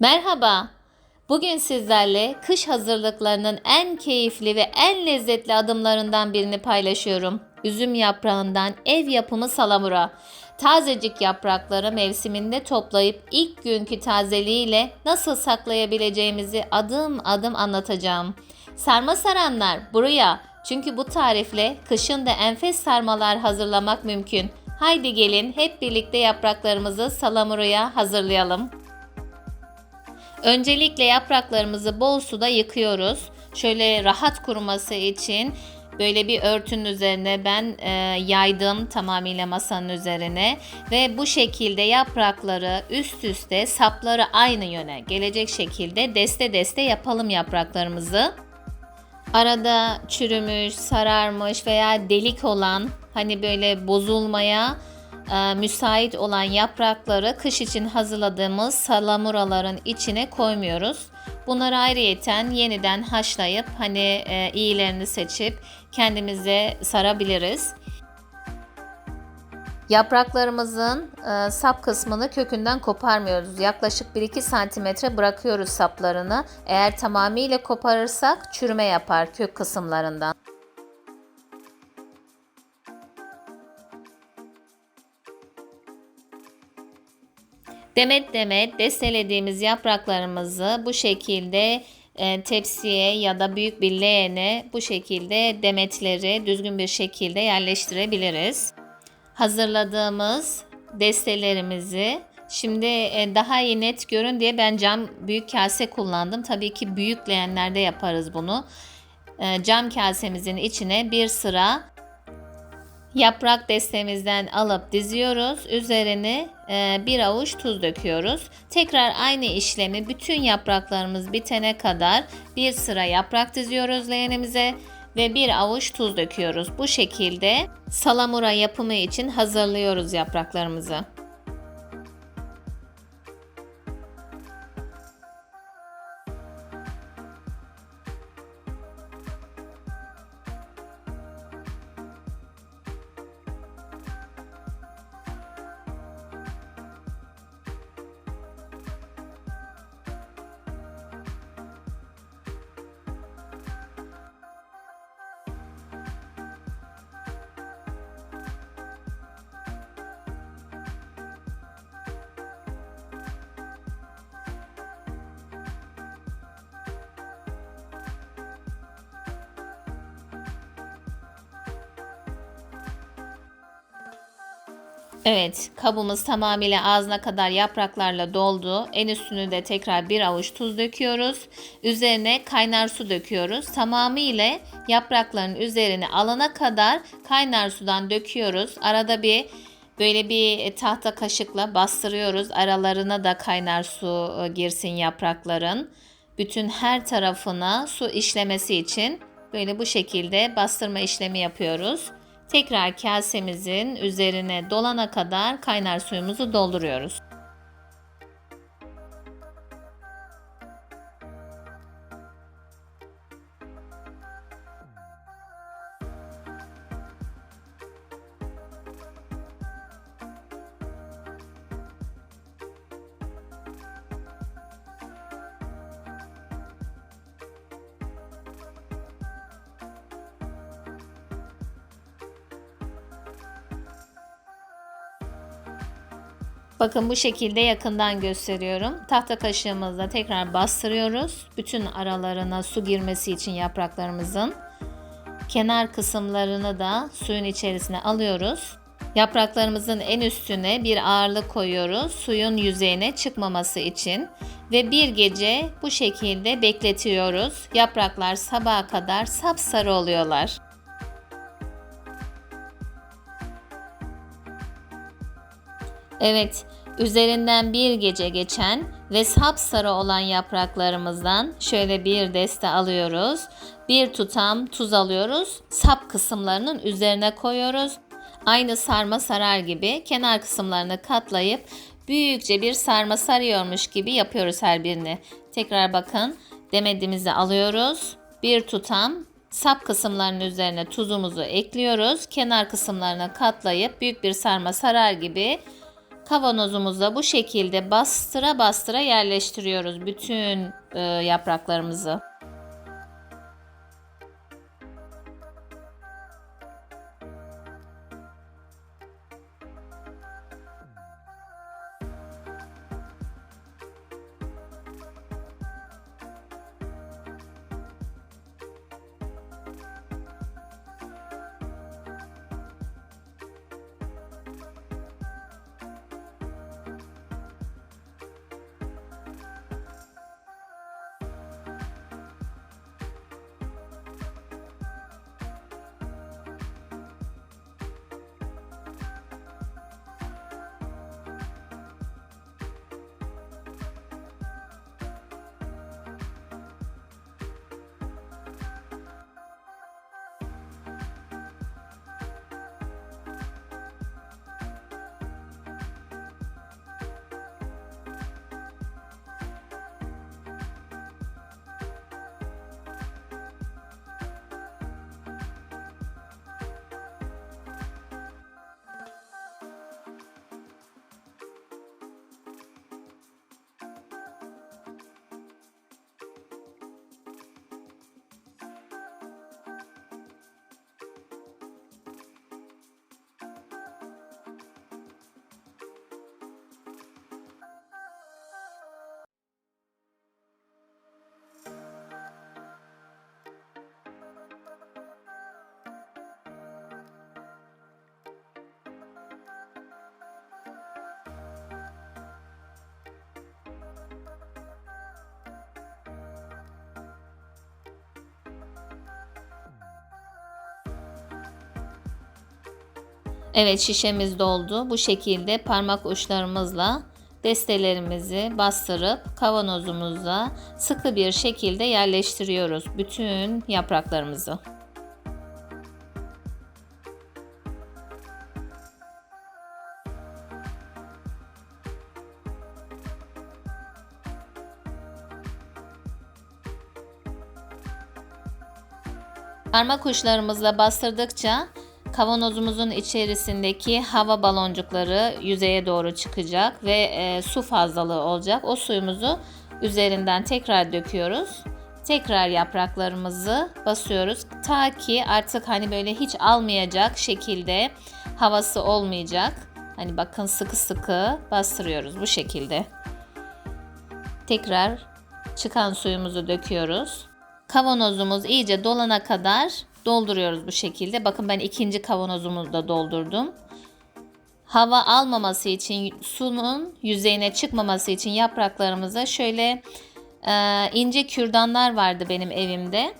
Merhaba. Bugün sizlerle kış hazırlıklarının en keyifli ve en lezzetli adımlarından birini paylaşıyorum. Üzüm yaprağından ev yapımı salamura. Tazecik yaprakları mevsiminde toplayıp ilk günkü tazeliğiyle nasıl saklayabileceğimizi adım adım anlatacağım. Sarma saranlar buraya. Çünkü bu tarifle kışın da enfes sarmalar hazırlamak mümkün. Haydi gelin hep birlikte yapraklarımızı salamuraya hazırlayalım. Öncelikle yapraklarımızı bol suda yıkıyoruz. Şöyle rahat kuruması için böyle bir örtünün üzerine ben e, yaydım tamamıyla masanın üzerine ve bu şekilde yaprakları üst üste sapları aynı yöne gelecek şekilde deste deste yapalım yapraklarımızı. Arada çürümüş, sararmış veya delik olan hani böyle bozulmaya e, müsait olan yaprakları kış için hazırladığımız salamuraların içine koymuyoruz. Bunları ayrıyeten yeniden haşlayıp hani e, iyilerini seçip kendimize sarabiliriz. Yapraklarımızın e, sap kısmını kökünden koparmıyoruz. Yaklaşık 1-2 santimetre bırakıyoruz saplarını. Eğer tamamıyla koparırsak çürüme yapar kök kısımlarından. Demet demet destelediğimiz yapraklarımızı bu şekilde e, tepsiye ya da büyük bir leğene bu şekilde demetleri düzgün bir şekilde yerleştirebiliriz. Hazırladığımız destelerimizi şimdi e, daha iyi net görün diye ben cam büyük kase kullandım. Tabii ki büyük leğenlerde yaparız bunu. E, cam kasemizin içine bir sıra Yaprak destemizden alıp diziyoruz. Üzerine e, bir avuç tuz döküyoruz. Tekrar aynı işlemi bütün yapraklarımız bitene kadar bir sıra yaprak diziyoruz leğenimize ve bir avuç tuz döküyoruz. Bu şekilde salamura yapımı için hazırlıyoruz yapraklarımızı. Evet, kabımız tamamıyla ağzına kadar yapraklarla doldu. En üstünü de tekrar bir avuç tuz döküyoruz. Üzerine kaynar su döküyoruz. Tamamıyla yaprakların üzerine alana kadar kaynar sudan döküyoruz. Arada bir böyle bir tahta kaşıkla bastırıyoruz. Aralarına da kaynar su e, girsin yaprakların. Bütün her tarafına su işlemesi için böyle bu şekilde bastırma işlemi yapıyoruz. Tekrar kasemizin üzerine dolana kadar kaynar suyumuzu dolduruyoruz. Bakın bu şekilde yakından gösteriyorum. Tahta kaşığımızla tekrar bastırıyoruz. Bütün aralarına su girmesi için yapraklarımızın. Kenar kısımlarını da suyun içerisine alıyoruz. Yapraklarımızın en üstüne bir ağırlık koyuyoruz. Suyun yüzeyine çıkmaması için ve bir gece bu şekilde bekletiyoruz. Yapraklar sabaha kadar sapsarı oluyorlar. Evet, üzerinden bir gece geçen ve sapsarı olan yapraklarımızdan şöyle bir deste alıyoruz. Bir tutam tuz alıyoruz. Sap kısımlarının üzerine koyuyoruz. Aynı sarma sarar gibi kenar kısımlarını katlayıp büyükçe bir sarma sarıyormuş gibi yapıyoruz her birini. Tekrar bakın demediğimizi alıyoruz. Bir tutam sap kısımlarının üzerine tuzumuzu ekliyoruz. Kenar kısımlarına katlayıp büyük bir sarma sarar gibi Kavanozumuza bu şekilde bastıra bastıra yerleştiriyoruz bütün e, yapraklarımızı. Evet şişemiz doldu. Bu şekilde parmak uçlarımızla destelerimizi bastırıp kavanozumuza sıkı bir şekilde yerleştiriyoruz bütün yapraklarımızı. Parmak uçlarımızla bastırdıkça kavanozumuzun içerisindeki hava baloncukları yüzeye doğru çıkacak ve e, su fazlalığı olacak. O suyumuzu üzerinden tekrar döküyoruz. Tekrar yapraklarımızı basıyoruz. Ta ki artık hani böyle hiç almayacak şekilde havası olmayacak. Hani bakın sıkı sıkı bastırıyoruz bu şekilde. Tekrar çıkan suyumuzu döküyoruz. Kavanozumuz iyice dolana kadar dolduruyoruz bu şekilde. Bakın ben ikinci kavanozumu da doldurdum. Hava almaması için sunun yüzeyine çıkmaması için yapraklarımıza şöyle e, ince kürdanlar vardı benim evimde.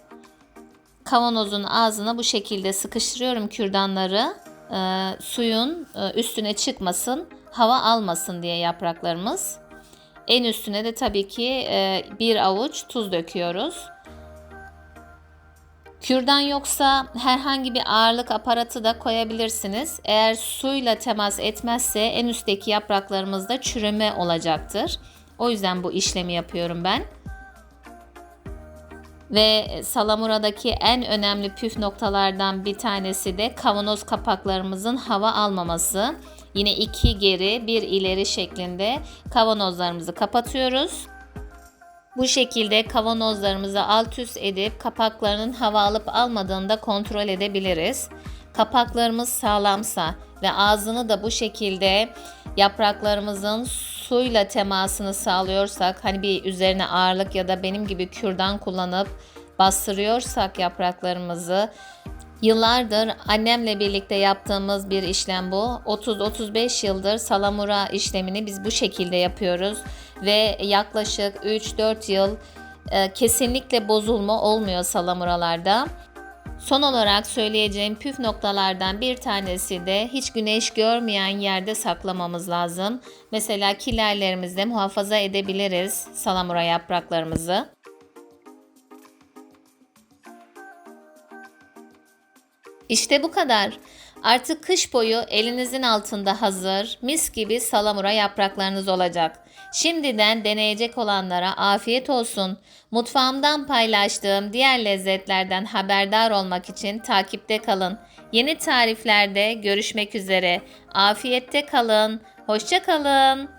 Kavanozun ağzına bu şekilde sıkıştırıyorum kürdanları. E, suyun e, üstüne çıkmasın, hava almasın diye yapraklarımız. En üstüne de tabii ki e, bir avuç tuz döküyoruz. Kürdan yoksa herhangi bir ağırlık aparatı da koyabilirsiniz. Eğer suyla temas etmezse en üstteki yapraklarımızda çürüme olacaktır. O yüzden bu işlemi yapıyorum ben. Ve salamuradaki en önemli püf noktalardan bir tanesi de kavanoz kapaklarımızın hava almaması. Yine iki geri bir ileri şeklinde kavanozlarımızı kapatıyoruz. Bu şekilde kavanozlarımızı alt üst edip kapaklarının hava alıp almadığını da kontrol edebiliriz. Kapaklarımız sağlamsa ve ağzını da bu şekilde yapraklarımızın suyla temasını sağlıyorsak hani bir üzerine ağırlık ya da benim gibi kürdan kullanıp bastırıyorsak yapraklarımızı Yıllardır annemle birlikte yaptığımız bir işlem bu. 30-35 yıldır salamura işlemini biz bu şekilde yapıyoruz ve yaklaşık 3-4 yıl e, kesinlikle bozulma olmuyor salamuralarda. Son olarak söyleyeceğim püf noktalardan bir tanesi de hiç güneş görmeyen yerde saklamamız lazım. Mesela kilerlerimizde muhafaza edebiliriz salamura yapraklarımızı. İşte bu kadar. Artık kış boyu elinizin altında hazır, mis gibi salamura yapraklarınız olacak. Şimdiden deneyecek olanlara afiyet olsun. Mutfağımdan paylaştığım diğer lezzetlerden haberdar olmak için takipte kalın. Yeni tariflerde görüşmek üzere. Afiyette kalın. Hoşça kalın.